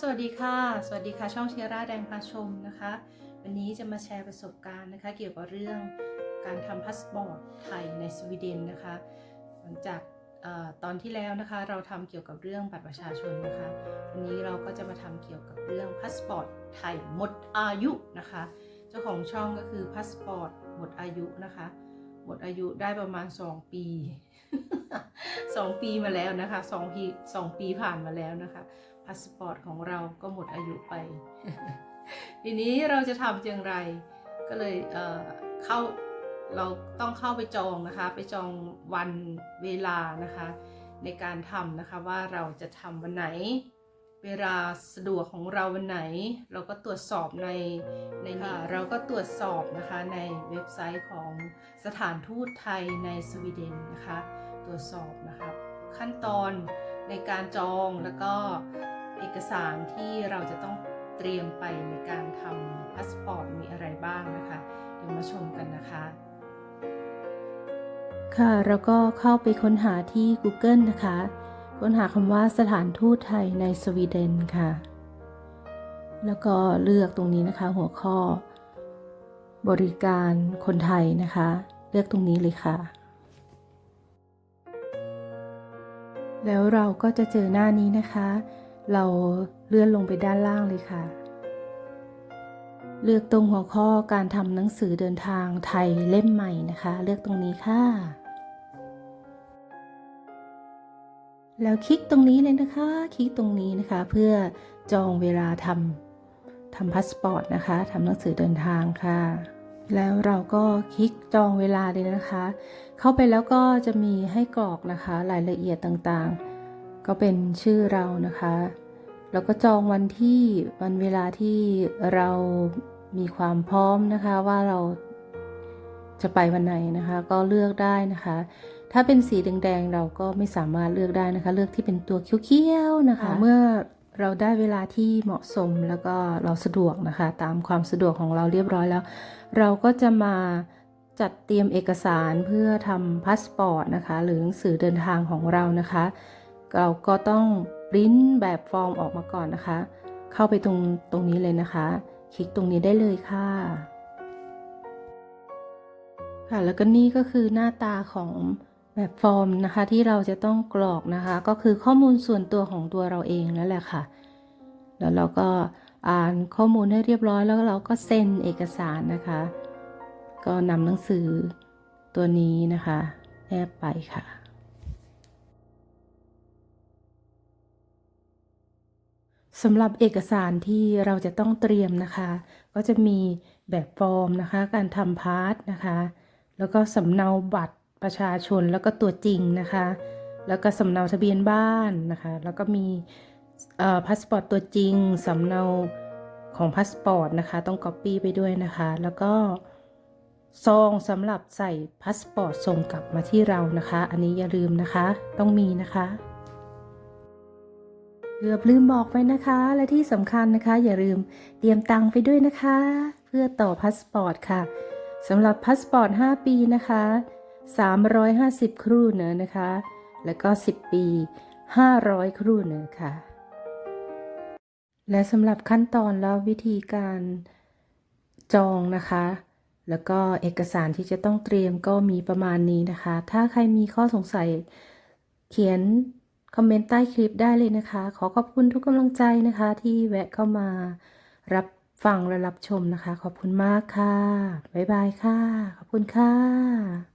สวัสดีค่ะ สวัสดีค่ะ ช่องเชียร่าแดงพาชมนะคะ วันนี้จะมาแชร์ประสบการณ์นะคะ เกี่ยวกับเรื่องการทำพาสปอร์ตไทยในสวีเดนนะคะ หลังจากอตอนที่แล้วนะคะ เราทำเกี่ยวกับเรื่องบัตรประชาชนนะคะ วันนี้เราก็จะมาทำเกี่ยวกับเรื่องพาสปอร์ตไทยหมดอายุนะคะ เจ้าของช่องก็คือพาสปอร์ตหมดอายุนะคะ หมดอายุได้ประมาณ 2 ปี 2 ปีมาแล้วนะคะ2ปี2ปีผ่านมาแล้วนะคะ พาสปอร์ตของเราก็หมดอายุไป ทีนี้เราจะทำอย่างไร ก็เลยเอ่อเข้าเราต้องเข้าไปจองนะคะ ไปจองวันเวลานะคะ ในการทำนะคะว่าเราจะทำวันไหน เวลาสะดวกของเราวันไหน เราก็ตรวจสอบในในนี้เราก็ตรวจสอบนะคะในเว็บไซต์ของสถานทูตไทยในสวีเดนนะคะ ตรวจสอบนะคะขั้นตอน ในการจองแล้วก็เอกสารที่เราจะต้องเตรียมไปในการทำพาสปอร์ตมีอะไรบ้างนะคะ เดี๋ยวมาชมกันนะคะ ค่ะ แล้วก็เข้าไปค้นหาที่ Google นะคะ ค้นหาคำว่าสถานทูตไทยในสวีเดนค่ะ แล้วก็เลือกตรงนี้นะคะหัวข้อ บริการคนไทยนะคะ เลือกตรงนี้เลยค่ะ แล้วเราก็จะเจอหน้านี้นะคะ เราเลื่อนลงไปด้านล่างเลยค่ะ เลือกตรงหัวข้อการทำหนังสือเดินทางไทยเล่มใหม่นะคะ เลือกตรงนี้ค่ะ แล้วคลิกตรงนี้เลยนะคะ คลิกตรงนี้นะคะ เพื่อจองเวลาทำทำพาสปอร์ตนะคะทำหนังสือเดินทางค่ะ แล้วเราก็คลิกจองเวลาเลยนะคะ เข้าไปแล้วก็จะมีให้กรอกนะคะรายละเอียดต่างๆ ก็เป็นชื่อเรานะคะ แล้วก็จองวันที่วันเวลาที่เรามีความพร้อมนะคะว่าเราจะไปวันไหนนะคะ ก็เลือกได้นะคะ ถ้าเป็นสีแดงๆเราก็ไม่สามารถเลือกได้นะคะ เลือกที่เป็นตัวเขียวๆนะคะ เมื่อ เราได้เวลาที่เหมาะสมแล้วก็เราสะดวกนะคะ ตามความสะดวกของเราเรียบร้อยแล้ว เราก็จะมาจัดเตรียมเอกสารเพื่อทำพาสปอร์ตนะคะ หรือหนังสือเดินทางของเรานะคะ เราก็ต้องปริ้นแบบฟอร์มออกมาก่อนนะคะ เข้าไปตรงตรงนี้เลยนะคะ คลิกตรงนี้ได้เลยค่ะค่ะแล้วก็นี่ก็คือหน้าตาของ แบบฟอร์มนะคะที่เราจะต้องกรอกนะคะ ก็คือข้อมูลส่วนตัวของตัวเราเองนั่นแหละค่ะ แล้วเราก็อ่านข้อมูลให้เรียบร้อยแล้วเราก็เซ็นเอกสารนะคะ ก็นำหนังสือตัวนี้นะคะแนบไปค่ะ สำหรับเอกสารที่เราจะต้องเตรียมนะคะ ก็จะมีแบบฟอร์มนะคะ การทำพาร์ทนะคะ แล้วก็สำเนาบัตร ประชาชนแล้วก็ตัวจริงนะคะ แล้วก็สำเนาทะเบียนบ้านนะคะ แล้วก็มีพาสปอร์ตตัวจริงสำเนาของพาสปอร์ตนะคะ ต้องก๊อปปี้ไปด้วยนะคะ แล้วก็ซองสำหรับใส่พาสปอร์ตส่งกลับมาที่เรานะคะ อันนี้อย่าลืมนะคะ ต้องมีนะคะเกือบลืมบอกไปนะคะ และที่สำคัญนะคะ อย่าลืมเตรียมตังค์ไปด้วยนะคะ เพื่อต่อพาสปอร์ตค่ะสำหรับพาสปอร์ต 5 ปีนะคะ 350 ครูเนอะนะคะ แล้วก็ 10 ปี 500 ครูเนอะค่ะ และสำหรับขั้นตอนแล้ววิธีการจองนะคะ แล้วก็เอกสารที่จะต้องเตรียมก็มีประมาณนี้นะคะ ถ้าใครมีข้อสงสัยเขียนคอมเมนต์ใต้คลิปได้เลยนะคะ ขอขอบคุณทุกกำลังใจนะคะ ที่แวะเข้ามารับฟังและรับชมนะคะ ขอบคุณมากค่ะ บ๊ายบายค่ะ ขอบคุณค่ะ